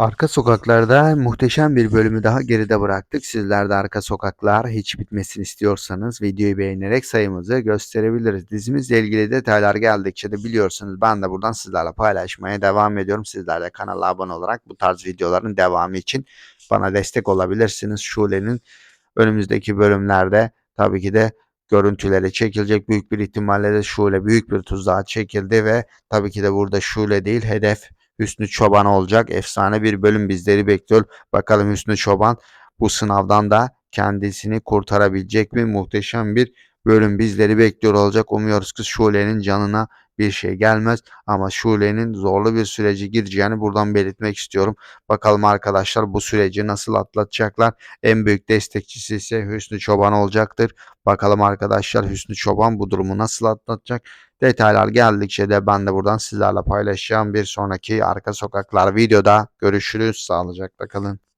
Arka sokaklarda muhteşem bir bölümü daha geride bıraktık. Sizler de Arka Sokaklar hiç bitmesini istiyorsanız videoyu beğenerek sayımızı gösterebiliriz. Dizimizle ilgili detaylar geldikçe de biliyorsunuz ben de buradan sizlerle paylaşmaya devam ediyorum. Sizler de kanala abone olarak bu tarz videoların devamı için bana destek olabilirsiniz. Şule'nin önümüzdeki bölümlerde tabii ki de görüntüleri çekilecek. Büyük bir ihtimalle de Şule büyük bir tuzağa çekildi ve tabii ki de burada Şule değil hedef Hüsnü Çoban olacak. Efsane bir bölüm bizleri bekliyor. Bakalım Hüsnü Çoban bu sınavdan da kendisini kurtarabilecek mi? Muhteşem bir bölüm bizleri bekliyor olacak. Umuyoruz ki Şule'nin canına bir şey gelmez ama Şule'nin zorlu bir sürece gireceğini buradan belirtmek istiyorum. Bakalım arkadaşlar bu süreci nasıl atlatacaklar? En büyük destekçisi ise Hüsnü Çoban olacaktır. Bakalım arkadaşlar Hüsnü Çoban bu durumu nasıl atlatacak? Detaylar geldikçe de ben de buradan sizlerle paylaşacağım. Bir sonraki Arka Sokaklar videoda görüşürüz. Sağlıcakla kalın.